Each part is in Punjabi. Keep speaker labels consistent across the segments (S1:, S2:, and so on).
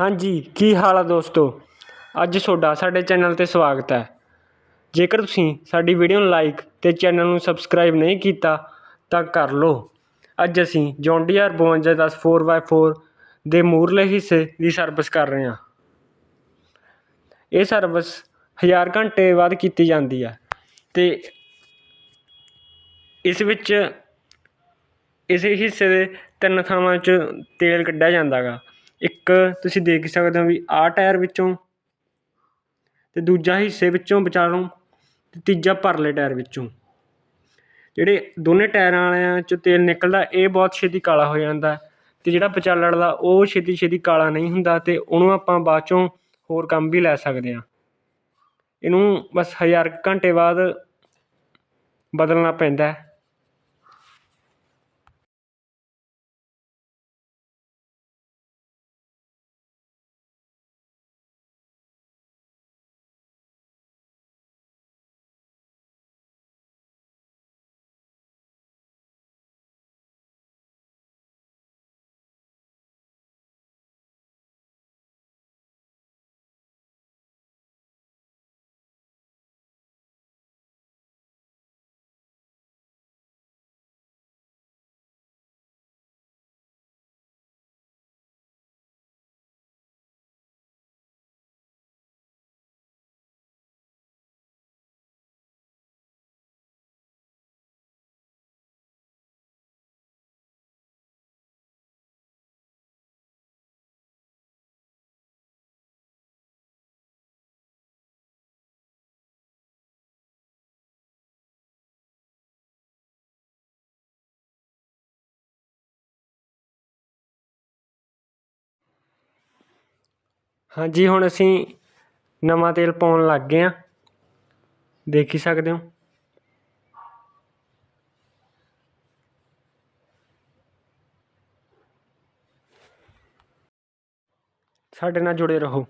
S1: ਹਾਂਜੀ, ਕੀ ਹਾਲ ਆ ਦੋਸਤੋ? ਅੱਜ ਤੁਹਾਡਾ ਸਾਡੇ ਚੈਨਲ 'ਤੇ ਸਵਾਗਤ ਹੈ। ਜੇਕਰ ਤੁਸੀਂ ਸਾਡੀ ਵੀਡੀਓ ਨੂੰ ਲਾਈਕ ਅਤੇ ਚੈਨਲ ਨੂੰ ਸਬਸਕ੍ਰਾਈਬ ਨਹੀਂ ਕੀਤਾ, ਤਾਂ ਕਰ ਲਓ। ਅੱਜ ਅਸੀਂ ਜੌਂਡੀਆਰ 5210 4x4 ਦੇ ਮੂਰਲੇ ਹਿੱਸੇ ਦੀ ਸਰਵਿਸ ਕਰ ਰਹੇ ਹਾਂ। ਇਹ ਸਰਵਿਸ ਹਜ਼ਾਰ ਘੰਟੇ ਬਾਅਦ ਕੀਤੀ ਜਾਂਦੀ ਹੈ ਅਤੇ ਇਸ ਵਿੱਚ ਇਸ ਹਿੱਸੇ ਦੇ ਤਿੰਨ ਥਾਵਾਂ 'ਚ ਤੇਲ ਕੱਢਿਆ ਜਾਂਦਾ ਗਾ ਇੱਕ ਤੁਸੀਂ ਦੇਖ ਸਕਦੇ ਹੋ ਵੀ ਆਹ ਟਾਇਰ ਵਿੱਚੋਂ ਅਤੇ ਦੂਜਾ ਹਿੱਸੇ ਵਿੱਚੋਂ ਵਿਚਾਲੋਂ ਅਤੇ ਤੀਜਾ ਪਰਲੇ ਟਾਇਰ ਵਿੱਚੋਂ। ਜਿਹੜੇ ਦੋਨੇ ਟਾਇਰਾਂ ਵਾਲਿਆਂ 'ਚੋਂ ਤੇਲ ਨਿਕਲਦਾ, ਇਹ ਬਹੁਤ ਛੇਤੀ ਕਾਲਾ ਹੋ ਜਾਂਦਾ ਅਤੇ ਜਿਹੜਾ ਵਿਚਾਲੜ ਦਾ ਉਹ ਛੇਤੀ ਛੇਤੀ ਕਾਲਾ ਨਹੀਂ ਹੁੰਦਾ ਅਤੇ ਉਹਨੂੰ ਆਪਾਂ ਬਾਅਦ 'ਚੋਂ ਹੋਰ ਕੰਮ ਵੀ ਲੈ ਸਕਦੇ ਹਾਂ। ਇਹਨੂੰ ਬਸ ਹਜ਼ਾਰ ਕੁ ਘੰਟੇ ਬਾਅਦ ਬਦਲਣਾ ਪੈਂਦਾ। ਹਾਂਜੀ, ਹੁਣ ਅਸੀਂ ਨਵਾਂ ਤੇਲ ਪਾਉਣ ਲੱਗ ਗਏ ਹਾਂ। ਦੇਖ ਹੀ ਸਕਦੇ ਹੋ। ਸਾਡੇ ਨਾਲ ਜੁੜੇ ਰਹੋ।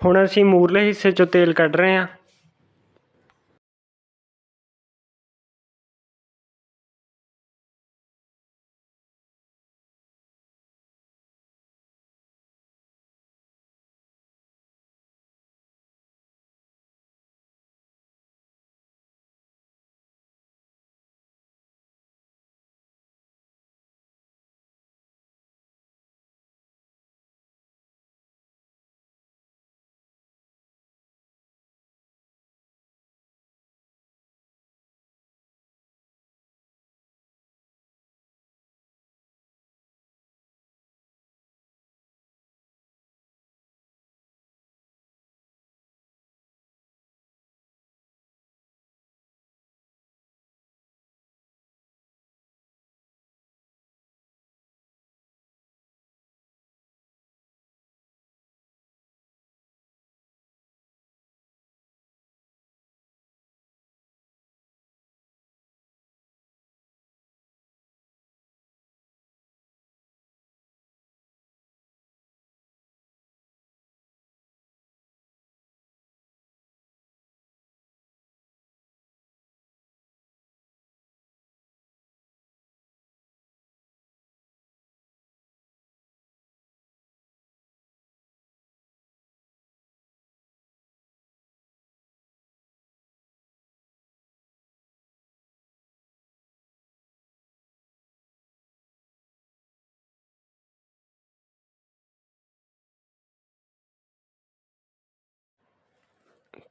S1: ਹੁਣ ਅਸੀਂ ਮੂਰਲੇ ਹਿੱਸੇ 'ਚੋਂ ਤੇਲ ਕੱਢ ਰਹੇ ਹਾਂ।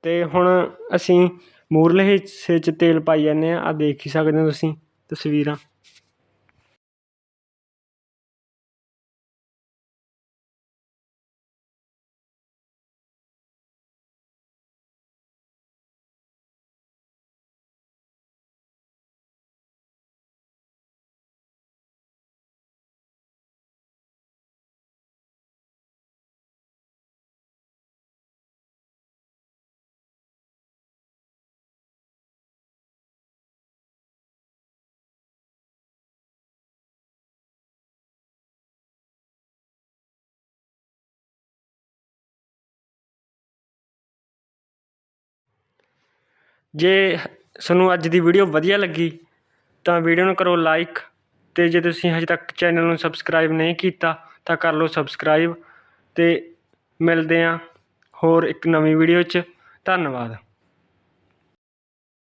S1: ਤੇ ਹੁਣ ਅਸੀਂ ਮੂਰਲੇ ਹਿੱਸੇ 'ਚ ਤੇਲ ਪਾਈ ਜਾਂਦੇ ਹਾਂ। ਆਹ ਦੇਖ ਹੀ ਸਕਦੇ ਹੋ ਤੁਸੀਂ ਤਸਵੀਰਾਂ। ਜੇ ਤੁਹਾਨੂੰ ਅੱਜ ਦੀ ਵੀਡੀਓ ਵਧੀਆ ਲੱਗੀ, ਤਾਂ ਵੀਡੀਓ ਨੂੰ ਕਰੋ ਲਾਈਕ ਅਤੇ ਜੇ ਤੁਸੀਂ ਹਜੇ ਤੱਕ ਚੈਨਲ ਨੂੰ ਸਬਸਕ੍ਰਾਈਬ ਨਹੀਂ ਕੀਤਾ, ਤਾਂ ਕਰ ਲਓ ਸਬਸਕ੍ਰਾਈਬ ਅਤੇ ਮਿਲਦੇ ਹਾਂ ਹੋਰ ਇੱਕ ਨਵੀਂ ਵੀਡੀਓ 'ਚ। ਧੰਨਵਾਦ।